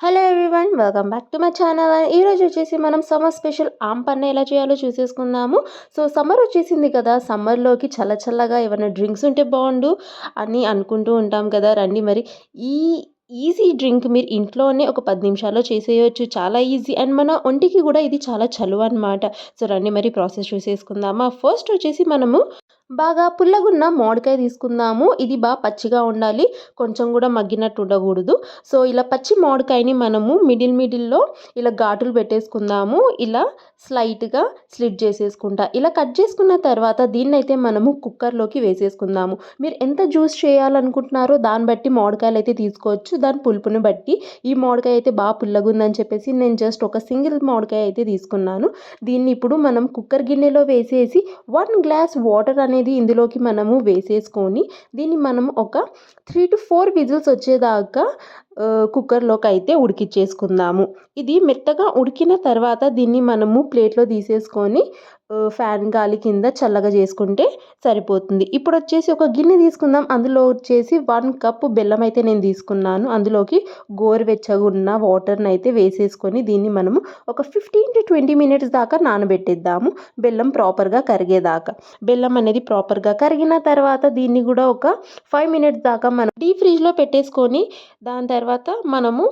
Hello everyone welcome back to my channel ఈరోజు వచ్చేసి మనం సమ్మర్ స్పెషల్ ఆంపన్న ఎలా చేయాలో చూసేసుకుందాము. సో సమ్మర్ వచ్చేసింది కదా సమ్మర్లోకి చల్ల చల్లగా ఏమైనా డ్రింక్స్ ఉంటే బాగుండు అని అనుకుంటూ ఉంటాం కదా. రండి మరి. ఈ ఈజీ డ్రింక్ మీరు ఇంట్లోనే ఒక పది నిమిషాల్లో చేసేయచ్చు. చాలా ఈజీ అండ్ మన ఒంటికి కూడా ఇది చాలా చలువ అనమాట సో రండి మరి ప్రాసెస్ చూసేసుకుందామా. ఫస్ట్ వచ్చేసి మనము బాగా పుల్లగున్న మామిడికాయ తీసుకుందాము. ఇది బాగా పచ్చిగా ఉండాలి. కొంచెం కూడా మగ్గినట్టు ఉండకూడదు. సో ఇలా పచ్చి మామిడికాయని మనము మిడిల్ మిడిల్లో ఇలా ఘాటులు పెట్టేసుకుందాము. ఇలా స్లైట్గా స్లిట్ చేసేసుకుంటా. ఇలా కట్ చేసుకున్న తర్వాత దీన్ని అయితే మనము కుక్కర్లోకి వేసేసుకుందాము. మీరు ఎంత జ్యూస్ చేయాలనుకుంటున్నారో దాన్ని బట్టి మామిడికాయలు అయితే తీసుకోవచ్చు. దాని పులుపుని బట్టి. ఈ మామిడికాయ అయితే బాగా పుల్లగుందని చెప్పేసి నేను జస్ట్ ఒక సింగిల్ మామిడికాయ అయితే తీసుకున్నాను. దీన్ని ఇప్పుడు మనం కుక్కర్ గిన్నెలో వేసేసి వన్ గ్లాస్ వాటర్ అనేది అనేది ఇందులోకి మనము వేసేసుకొని దీన్ని మనం ఒక త్రీ టు ఫోర్ విజిల్స్ వచ్చేదాకా కుక్కర్లోకి అయితే ఉడికిచ్చేసుకుందాము. ఇది మెత్తగా ఉడికిన తర్వాత దీన్ని మనము ప్లేట్లో తీసేసుకొని ఫ్యాన్ గాలి కింద చల్లగా చేసుకుంటే సరిపోతుంది. ఇప్పుడు వచ్చేసి ఒక గిన్నె తీసుకుందాం. అందులో వచ్చేసి వన్ కప్ బెల్లం అయితే నేను తీసుకున్నాను. అందులోకి గోరువెచ్చగా ఉన్న వాటర్ని అయితే వేసేసుకొని దీన్ని మనము ఒక ఫిఫ్టీన్ టు ట్వంటీ మినిట్స్ దాకా నానబెట్టేద్దాము బెల్లం ప్రాపర్గా కరిగేదాకా. బెల్లం అనేది ప్రాపర్గా కరిగిన తర్వాత దీన్ని కూడా ఒక ఫైవ్ మినిట్స్ దాకా మనం డీప్ ఫ్రిడ్జ్లో పెట్టేసుకొని దాని తర్వాత తర్వాత మనము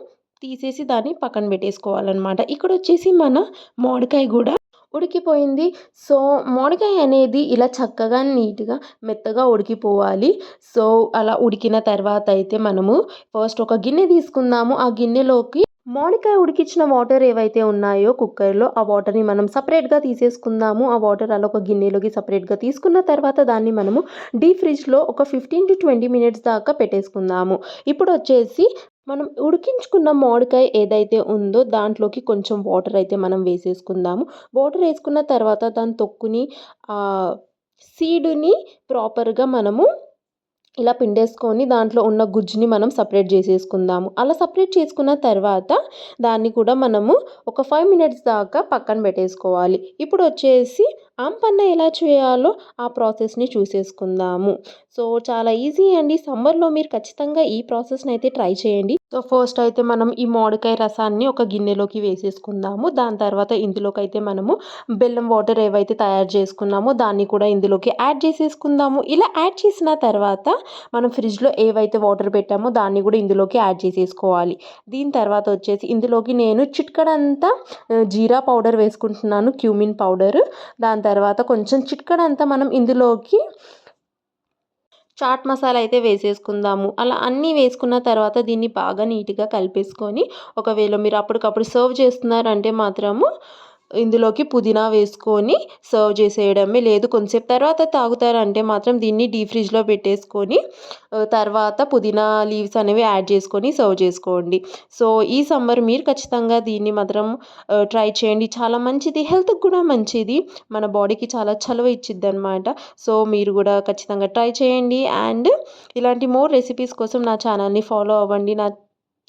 తీసేసి దాన్ని పక్కన పెట్టేసుకోవాలన్నమాట. ఇక్కడ వచ్చేసి మన మామిడికాయ కూడా ఉడికిపోయింది. సో మామిడికాయ అనేది ఇలా చక్కగా నీట్గా మెత్తగా ఉడికిపోవాలి. సో అలా ఉడికిన తర్వాత అయితే మనము ఫస్ట్ ఒక గిన్నె తీసుకుందాము. ఆ గిన్నెలోకి మామిడికాయ ఉడికించిన వాటర్ ఏవైతే ఉన్నాయో కుక్కర్లో ఆ వాటర్ని మనం సపరేట్గా తీసేసుకుందాము. ఆ వాటర్ అలా ఒక గిన్నెలోకి సపరేట్గా తీసుకున్న తర్వాత దాన్ని మనము డీప్ ఫ్రిడ్జ్లో ఒక ఫిఫ్టీన్ టు ట్వంటీ మినిట్స్ దాకా పెట్టేసుకుందాము. ఇప్పుడు వచ్చేసి మనం ఉడికించుకున్న మామిడికాయ ఏదైతే ఉందో దాంట్లోకి కొంచెం వాటర్ అయితే మనం వేసేసుకుందాము. వాటర్ వేసుకున్న తర్వాత దాని తొక్కుని సీడుని ప్రాపర్గా మనము ఇలా పిండేసుకొని దాంట్లో ఉన్న గుజ్జుని మనం సపరేట్ చేసేసుకుందాము. అలా సపరేట్ చేసుకున్న తర్వాత దాన్ని కూడా మనము ఒక ఫైవ్ మినిట్స్ దాకా పక్కన పెట్టేసుకోవాలి. ఇప్పుడు వచ్చేసి ఆంపన్న ఎలా చేయాలో ఆ ప్రాసెస్ని చూసేసుకుందాము. సో చాలా ఈజీ అండి. సమ్మర్లో మీరు ఖచ్చితంగా ఈ ప్రాసెస్ని అయితే ట్రై చేయండి. సో ఫస్ట్ అయితే మనం ఈ మామిడికాయ రసాన్ని ఒక గిన్నెలోకి వేసేసుకుందాము. దాని తర్వాత ఇందులోకి అయితే మనము బెల్లం వాటర్ ఏవైతే తయారు చేసుకున్నామో దాన్ని కూడా ఇందులోకి యాడ్ చేసేసుకుందాము. ఇలా యాడ్ చేసిన తర్వాత మనం ఫ్రిడ్జ్లో ఏవైతే వాటర్ పెట్టామో దాన్ని కూడా ఇందులోకి యాడ్ చేసేసుకోవాలి. దీని తర్వాత వచ్చేసి ఇందులోకి నేను చిట్కడంతా జీరా పౌడర్ వేసుకుంటున్నాను క్యూమిన్ పౌడర్. దాని తర్వాత కొంచెం చిట్కడంతా మనం ఇందులోకి చాట్ మసాలా అయితే వేసేసుకుందాము. అలా అన్నీ వేసుకున్న తర్వాత దీన్ని బాగా నీట్గా కలిపేసుకొని ఒకవేళ మీరు అప్పటికప్పుడు సర్వ్ చేస్తున్నారంటే మాత్రము ఇందులోకి పుదీనా వేసుకొని సర్వ్ చేసేయడమే లేదు. కొంచెంసేపు తర్వాత తాగుతారంటే మాత్రం దీన్ని డీప్ ఫ్రిడ్జ్లో పెట్టేసుకొని తర్వాత పుదీనా లీవ్స్ అనేవి యాడ్ చేసుకొని సర్వ్ చేసుకోండి. సో ఈ సమ్మర్ మీరు ఖచ్చితంగా దీన్ని మాత్రం ట్రై చేయండి. చాలా మంచిది. హెల్త్కి కూడా మంచిది. మన బాడీకి చాలా చలవ ఇచ్చిద్ది అనమాట సో మీరు కూడా ఖచ్చితంగా ట్రై చేయండి. అండ్ ఇలాంటి మోర్ రెసిపీస్ కోసం నా ఛానల్ని ఫాలో అవ్వండి. నా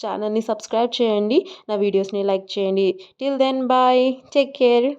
ఛానల్ని సబ్స్క్రైబ్ చేయండి నా వీడియోస్ని లైక్ చేయండి. Till then bye. Take care.